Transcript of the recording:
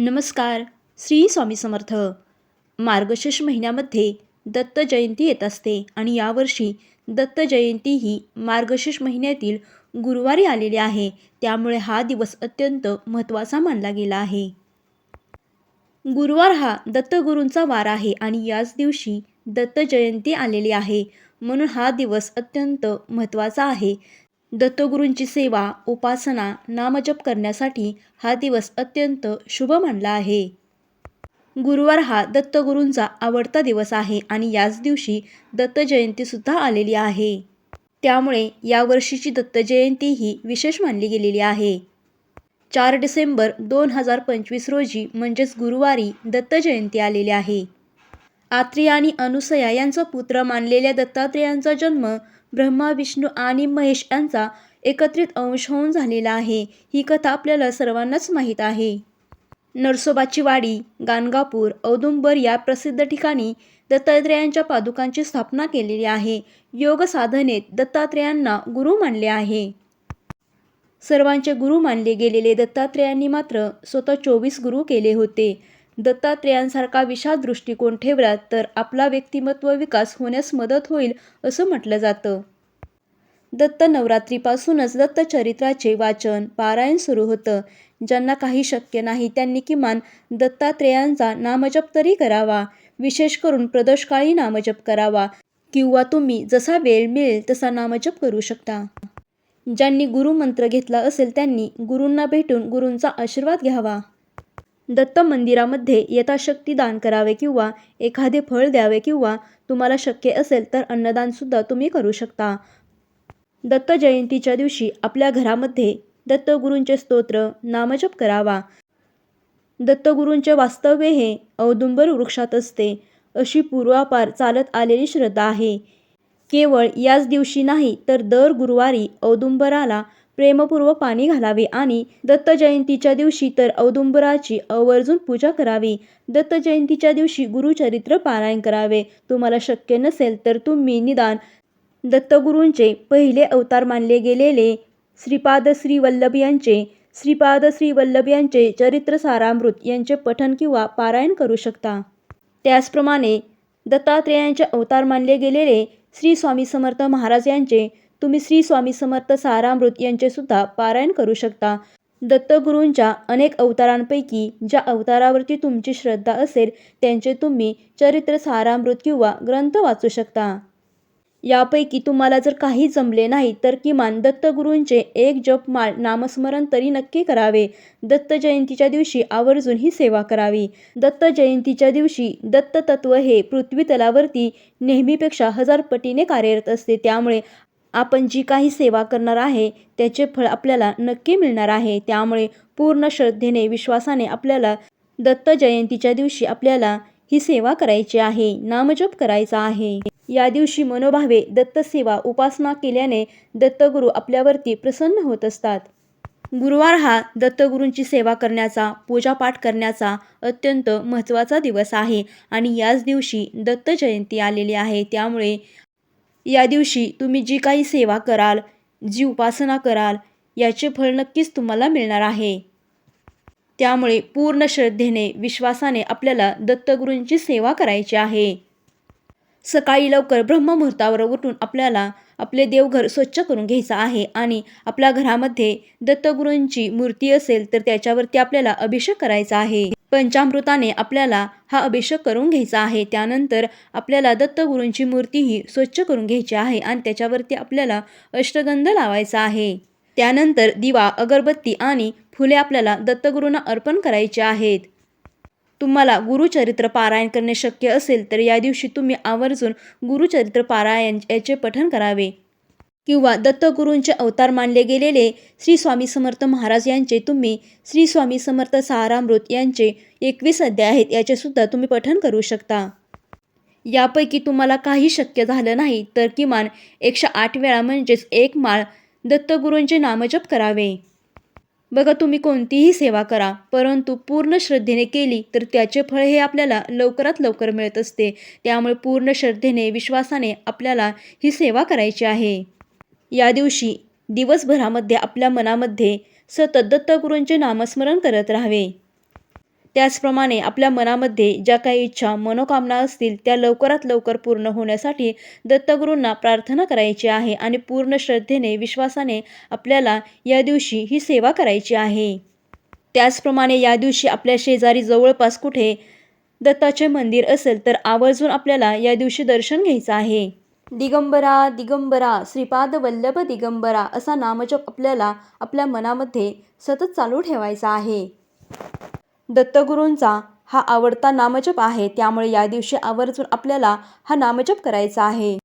नमस्कार श्री स्वामी समर्थ. मार्गशीर्ष महिन्यामध्ये दत्त जयंती येत असते आणि यावर्षी दत्त जयंती ही मार्गशीर्ष महिन्यातील गुरुवारी आलेली आहे. त्यामुळे हा दिवस अत्यंत महत्त्वाचा मानला गेला आहे. गुरुवार हा दत्तगुरूंचा वार आहे आणि याच दिवशी दत्त जयंती आलेली आहे. म्हणून हा दिवस अत्यंत महत्त्वाचा आहे. दत्तगुरूंची सेवा उपासना नामजप करण्यासाठी हा दिवस अत्यंत शुभ मानला आहे. गुरुवार हा दत्तगुरूंचा आवडता दिवस आहे आणि याच दिवशी दत्तजयंतीसुद्धा आलेली आहे. त्यामुळे यावर्षीची दत्तजयंती ही विशेष मानली गेलेली आहे. चार डिसेंबर दोन हजार पंचवीस रोजी म्हणजेच गुरुवारी दत्तजयंती आलेली आहे. आत्री आणि अनुसया यांचा पुत्र मानलेल्या दत्तात्रेयांचा जन्म ब्रह्मा विष्णू आणि महेश यांचा एकत्रित अंश होऊन झालेला आहे. ही कथा आपल्याला सर्वांनाच माहीत आहे. नरसोबाची वाडी गाणगापूर औदुंबर या प्रसिद्ध ठिकाणी दत्तात्रेयांच्या पादुकांची स्थापना केलेली आहे. योग साधनेत दत्तात्रेयांना गुरु मानले आहे. सर्वांचे गुरु मानले गेलेले दत्तात्रेयांनी मात्र स्वतः चोवीस गुरु केले होते. दत्तात्रेयांसारखा विशाल दृष्टिकोन ठेवला तर आपला व्यक्तिमत्व विकास होण्यास मदत होईल असं म्हटलं जातं. दत्त नवरात्रीपासूनच दत्तचरित्राचे वाचन पारायण सुरू होतं. ज्यांना काही शक्य नाही त्यांनी किमान दत्तात्रेयांचा नामजप तरी करावा. विशेष करून प्रदोषकाळी नामजप करावा. किंवा तुम्ही जसा वेळ मिळेल तसा नामजप करू शकता. ज्यांनी गुरुमंत्र घेतला असेल त्यांनी गुरूंना भेटून गुरूंचा आशीर्वाद घ्यावा. दत्त मंदिरामध्ये यथाशक्ती दान करावे किंवा एखादे फळ द्यावे किंवा तुम्हाला शक्य असेल तर अन्नदानसुद्धा तुम्ही करू शकता. दत्त जयंतीच्या दिवशी आपल्या घरामध्ये दत्तगुरूंचे स्तोत्र नामजप करावा. दत्तगुरूंचे वास्तव्य हे औदुंबर वृक्षात असते अशी पूर्वापार चालत आलेली श्रद्धा आहे. केवळ याच दिवशी नाही तर दर गुरुवारी औदुंबराला प्रेमपूर्वक पाणी घालावे आणि दत्त जयंतीच्या दिवशी तर औदुंबराची आवर्जून पूजा करावी. दत्त जयंतीच्या दिवशी गुरुचरित्र पारायण करावे. तुम्हाला शक्य नसेल तर तुम्ही निदान दत्तगुरूंचे पहिले अवतार मानले गेलेले श्रीपाद श्री वल्लभ यांचे श्रीपाद श्री वल्लभ यांचे चरित्र सारामृत यांचे पठन किंवा पारायण करू शकता. त्याचप्रमाणे दत्तात्रेयांचे अवतार मानले गेलेले श्री स्वामी समर्थ महाराज यांचे तुम्ही श्री स्वामी समर्थ सारामृत यांचे सुद्धा पारायण करू शकता. दत्तगुरूंच्या अनेक अवतारांपैकी ज्या अवतारावरती तुमची श्रद्धा असेल त्यांचे तुम्ही चरित्र सारामृत किंवा ग्रंथ वाचू शकता. यापैकी तुम्हाला जर काही जमले नाही तर किमान दत्तगुरूंचे एक जपमाळ नामस्मरण तरी नक्की करावे. दत्त जयंतीच्या दिवशी आवर्जून ही सेवा करावी. दत्त जयंतीच्या दिवशी दत्त तत्व हे पृथ्वीतलावरती नेहमीपेक्षा हजार पटीने कार्यरत असते. त्यामुळे आपण जी काही सेवा करणार आहे त्याचे फळ आपल्याला नक्की मिळणार आहे. त्यामुळे पूर्ण श्रद्धेने विश्वासाने आपल्याला दत्त जयंतीच्या दिवशी आपल्याला ही सेवा करायची आहे. नामजप करायचा आहे. या दिवशी मनोभावे दत्तसेवा उपासना केल्याने दत्तगुरू आपल्यावरती प्रसन्न होत असतात. गुरुवार हा दत्तगुरूंची सेवा करण्याचा पूजापाठ करण्याचा अत्यंत महत्त्वाचा दिवस आहे आणि याच दिवशी दत्त जयंती आलेली आहे. त्यामुळे या दिवशी तुम्ही जी काही सेवा कराल जी उपासना कराल याचे फळ नक्कीच तुम्हाला मिळणार आहे. त्यामुळे पूर्ण श्रद्धेने विश्वासाने आपल्याला दत्तगुरूंची सेवा करायची आहे. सकाळी लवकर ब्रह्ममुहूर्तावर उठून आपल्याला आपले देवघर स्वच्छ करून घ्यायचं आहे आणि आपल्या घरामध्ये दत्तगुरूंची मूर्ती असेल तर त्याच्यावरती आपल्याला अभिषेक करायचा आहे. पंचामृताने आपल्याला हा अभिषेक करून घ्यायचा आहे. त्यानंतर आपल्याला दत्तगुरूंची मूर्तीही स्वच्छ करून घ्यायची आहे आणि त्याच्यावरती आपल्याला अष्टगंध लावायचा आहे. त्यानंतर दिवा अगरबत्ती आणि फुले आपल्याला दत्तगुरूंना अर्पण करायचे आहेत. तुम्हाला गुरुचरित्र पारायण करणे शक्य असेल तर या दिवशी तुम्ही आवर्जून गुरुचरित्र पारायण याचे पठण करावे. किंवा दत्तगुरूंचे अवतार मानले गेलेले श्री स्वामी समर्थ महाराज यांचे तुम्ही श्री स्वामी समर्थ सारामृत यांचे एकवीस अध्याय आहेत याचेसुद्धा तुम्ही पठण करू शकता. यापैकी तुम्हाला काही शक्य झालं नाही तर किमान एकशे आठ वेळा म्हणजेच एक माळ दत्तगुरूंचे नामजप करावे. बघा तुम्ही कोणतीही सेवा करा परंतु पूर्ण श्रद्धेने केली तर त्याचे फळ हे आपल्याला लवकरात लवकर मिळत असते. त्यामुळे पूर्ण श्रद्धेने विश्वासाने आपल्याला ही सेवा करायची आहे. या दिवशी दिवसभरामध्ये आपल्या मनामध्ये सतत दत्तगुरूंचे नामस्मरण करत राहावे. त्याचप्रमाणे आपल्या मनामध्ये ज्या काही इच्छा मनोकामना असतील त्या लवकरात लवकर पूर्ण होण्यासाठी दत्तगुरूंना प्रार्थना करायची आहे आणि पूर्ण श्रद्धेने विश्वासाने आपल्याला या दिवशी ही सेवा करायची आहे. त्याचप्रमाणे या दिवशी आपल्या शेजारी जवळपास कुठे दत्ताचे मंदिर असेल तर आवर्जून आपल्याला या दिवशी दर्शन घ्यायचं आहे. दिगंबरा दिगंबरा श्रीपाद वल्लभ दिगंबरा असा नामजप आपल्याला आपल्या मनामध्ये सतत चालू ठेवायचा आहे. दत्तगुरूंचा हा आवडता नामजप आहे. त्यामुळे या दिवशी आवर्जून आपल्याला हा नामजप करायचा आहे.